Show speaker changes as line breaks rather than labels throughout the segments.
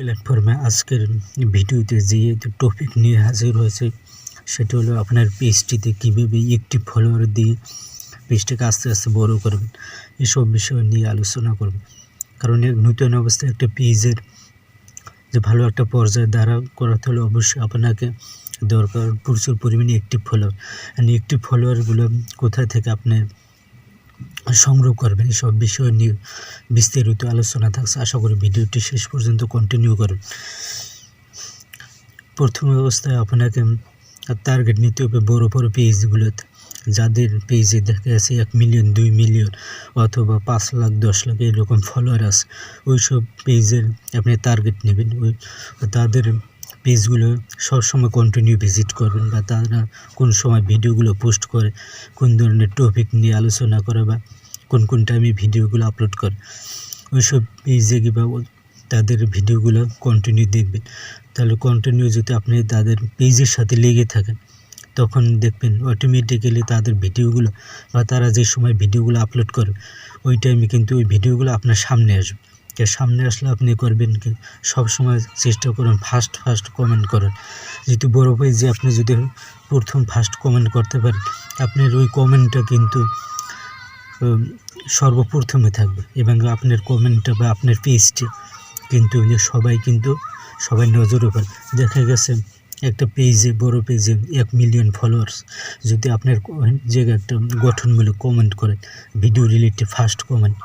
প্ল্যাটফর্মে আজকের ভিডিওতে যে টপিক নিয়ে হাজির হয়েছে, সেটি হলো আপনার পেজটিতে কীভাবে একটি ফলোয়ার দিয়ে পেজটাকে আস্তে আস্তে বড় করবেন, এসব বিষয় নিয়ে আলোচনা করব। কারণ নূতন অবস্থায় একটা পেজের যে ভালো একটা পর্যায়ে দ্বারা করাতে হলে অবশ্যই আপনাকে দরকার প্রচুর পরিমাণে একটি ফলোয়ার অ্যান্ড একটি ফলোয়ারগুলো কোথা থেকে আপনি সংগ্রহ করবেন। এসব বিষয় নিয়ে বিস্তারিত আলোচনা থাকছে। আশা করি ভিডিওটি শেষ পর্যন্ত কন্টিনিউ করবেন প্রথম অবস্থায় আপনাকে টার্গেট নিতে হবে বড় বড় পেজগুলোতে। যাদের পেজে দেখা যাচ্ছে এক মিলিয়ন দুই মিলিয়ন অথবা পাঁচ লাখ, দশ লাখ এরকম ফলোয়ার আছে ওই সব পেজের আপনি টার্গেট নেবেন। ওই তাদের পেজগুলো সবসময় কন্টিনিউ ভিজিট করবেন বা তারা কোন সময় ভিডিওগুলো পোস্ট করে, কোন ধরনের টপিক নিয়ে আলোচনা করে বা কোন কোন টাইমে ভিডিওগুলো আপলোড করে, ওইসব পেজে বা তাদের ভিডিওগুলো কন্টিনিউ দেখবেন। তাহলে কন্টিনিউ যদি আপনি তাদের পেজের সাথে লেগে থাকেন, তখন দেখবেন অটোমেটিক্যালি তাদের ভিডিওগুলো বা তারা যে সময় ভিডিওগুলো আপলোড করে, ওই টাইমে কিন্তু ওই ভিডিওগুলো আপনার সামনে আসবে। তো সামনে আসলে আপনি করবেন কি? সব সময় চেষ্টা করুন ফার্স্ট ফার্স্ট কমেন্ট করেন। যেহেতু বড় যে আপনি যদি প্রথম ফার্স্ট কমেন্ট করতে পারেন, আপনার ওই কমেন্টটা কিন্তু সর্বপ্রথমে থাকবে এবং আপনার কমেন্টটা বা আপনার পেজটি কিন্তু সবাই কিন্তু সবাই নজর উপর দেখা গেছে একটা পেজে বড় পেজে এক মিলিয়ন ফলোয়ার্স যদি আপনার যে একটা গঠনমূলক কমেন্ট করেন ভিডিও রিলেটেড ফার্স্ট কমেন্ট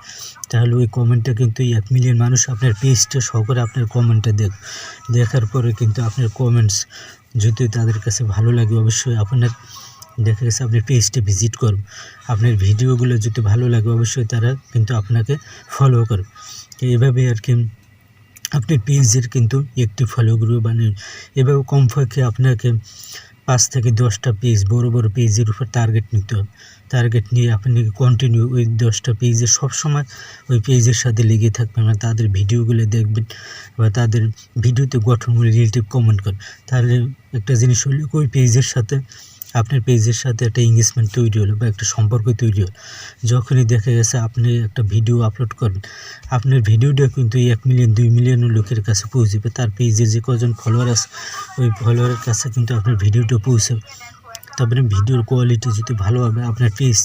তাহলে ওই কমেন্টটা কিন্তু এক মিলিয়ন মানুষ আপনার পেজটা সহকারে আপনার কমেন্টটা দেখ দেখার পরে কিন্তু আপনার কমেন্টস যদি তাদের কাছে ভালো লাগে, অবশ্যই আপনার, দেখা গেছে আপনি পেজটা ভিজিট করুন। আপনার ভিডিওগুলো যদি ভালো লাগে, অবশ্যই তারা কিন্তু আপনাকে ফলো করবে। এভাবে আর কি আপনার পেজের কিন্তু একটি ফলো গ্রুপ বানিয়ে, এভাবে কমপক্ষে আপনাকে পাঁচ থেকে দশটা পেজ বড় বড় পেজের উপর টার্গেট নিতে হবে। টার্গেট নিয়ে আপনি কন্টিনিউ ওই দশটা পেজে সবসময় ওই পেজের সাথে লেগে থাকবেন মানে তাদের ভিডিওগুলো দেখবেন বা তাদের ভিডিওতে গঠনগুলো রিলেটিভ কমেন্ট করেন তাহলে একটা জিনিস হলো, ওই পেজের সাথে আপনার পেজের সাথে একটা এঙ্গেজমেন্ট তৈরি হলো বা একটা সম্পর্ক তৈরি হলো। যখনই দেখা গেছে আপনি একটা ভিডিও আপলোড করবেন আপনার ভিডিওটা কিন্তু এক মিলিয়ন দুই মিলিয়ন লোকের কাছে পৌঁছবে। তার পেজে যে কজন ফলোয়ার আছে, ওই ফলোয়ারের কাছে কিন্তু আপনার ভিডিওটা পৌঁছাবে। তারপরে ভিডিওর কোয়ালিটি যদি ভালো হবে, আপনার পেজ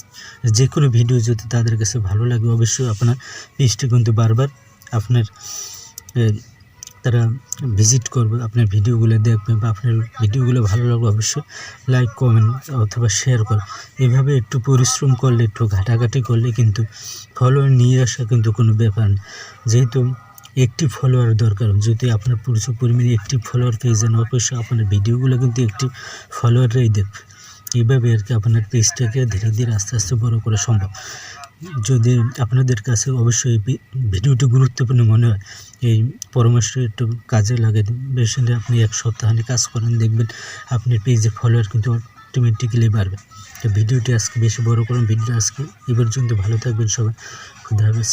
যে কোনো ভিডিও যদি তাদের কাছে ভালো লাগে, অবশ্যই আপনার পেজটি কিন্তু বারবার আপনার তারা ভিজিট করবে, আপনার ভিডিওগুলো দেখবে বা আপনার ভিডিওগুলো ভালো লাগবে অবশ্যই লাইক কমেন্ট অথবা শেয়ার করে। এভাবে একটু পরিশ্রম করলে, একটু ঘাটাঘাটি করলে কিন্তু ফলোয়ার নিয়ে আসা কিন্তু কোনো ব্যাপার না। যেহেতু একটি ফলোয়ার দরকার, যদি আপনার প্রচুর পরিমাণে একটি ফলোয়ার পেয়ে যান, অবশ্যই আপনার ভিডিওগুলো কিন্তু একটি ফলোয়াররাই দেখবে। এইভাবে আর কি আপনার পেজটাকে ধীরে ধীরে আস্তে আস্তে বড় করা সম্ভব। যদি আপনাদের কাছে অবশ্যই ভিডিওটি গুরুত্বপূর্ণ মনে হয়, এই পরামর্শ একটু কাজে লাগে বেশি আপনি এক সপ্তাহানি কাজ করেন, দেখবেন আপনার পেজে ফলোয়ার কিন্তু অটোমেটিক্যালি বাড়বে। তো ভিডিওটি আজকে বেশি বড় করুন ভিডিও আজকে এ পর্যন্ত। ভালো থাকবেন সবাই। খুদা হাফেজ।